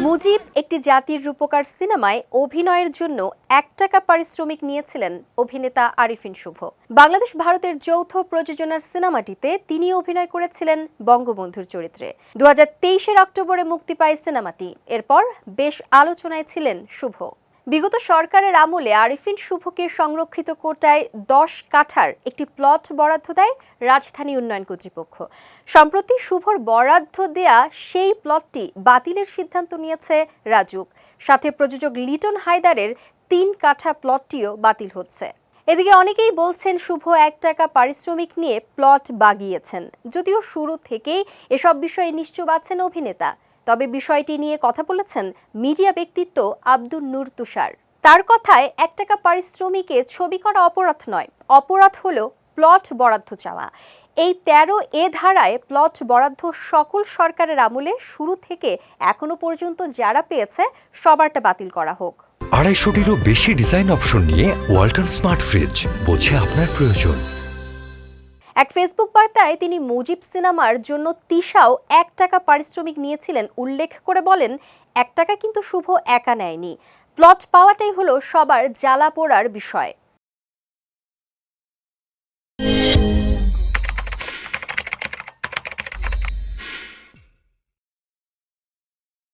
মুজিব একটি জাতির রূপকার সিনেমায় অভিনয়ের জন্য এক টাকা পারিশ্রমিক নিয়েছিলেন অভিনেতা আরিফিন শুভ। বাংলাদেশ ভারতের যৌথ প্রযোজনার সিনেমাটিতে তিনি অভিনয় করেছিলেন বঙ্গবন্ধুর চরিত্রে। দু হাজার অক্টোবরে মুক্তি পায় সিনেমাটি। এরপর বেশ আলোচনায় ছিলেন শুভ। বিগত সরকারের আমলে আরিফিন শুভকে সংরক্ষিত কোটায় দশ কাঠার একটি প্লট বরাদ্দ দেয় রাজধানী উন্নয়ন কর্তৃপক্ষ। সম্প্রতি শুভর বরাদ্দ দেয়া সেই প্লটটি বাতিলের সিদ্ধান্ত নিয়েছে রাজুক। সাথে প্রযোজক লিটন হায়দারের তিন কাঠা প্লটটিও বাতিল হচ্ছে। এদিকে অনেকেই বলছেন শুভ এক টাকা পারিশ্রমিক নিয়ে প্লট বাগিয়েছেন। যদিও শুরু থেকেই এসব বিষয়ে নিশ্চুপ আছেন অভিনেতা। তবে বিষয়টি নিয়ে কথা বলেছেন মিডিয়া ব্যক্তিত্ব আব্দুল নূর তুষার। তার কথায়, এক টাকা পারিশ্রমিকে ছবি করা অপরাধ নয়, অপরাধ হলো প্লট বরাদ্দ চাওয়া। এই তেরো এ ধারায় প্লট বরাদ্দ সকল সরকারের আমলে শুরু থেকে এখনও পর্যন্ত যারা পেয়েছে, সবারটা বাতিল করা হোক। আড়াইশোটিরও বেশি ডিজাইন অপশন নিয়ে ওয়ালটন স্মার্ট ফ্রিজ, বোঝে আপনার প্রয়োজন। এক ফেসবুক বার্তায় তিনি মুজিব সিনেমার জন্য তিশাও এক টাকা পারিশ্রমিক নিয়েছিলেন উল্লেখ করে বলেন, এক টাকা কিন্তু শুভ একা নেয়নি। প্লট পাওয়াটাই হলো সবার জ্বালা পোড়ার বিষয়।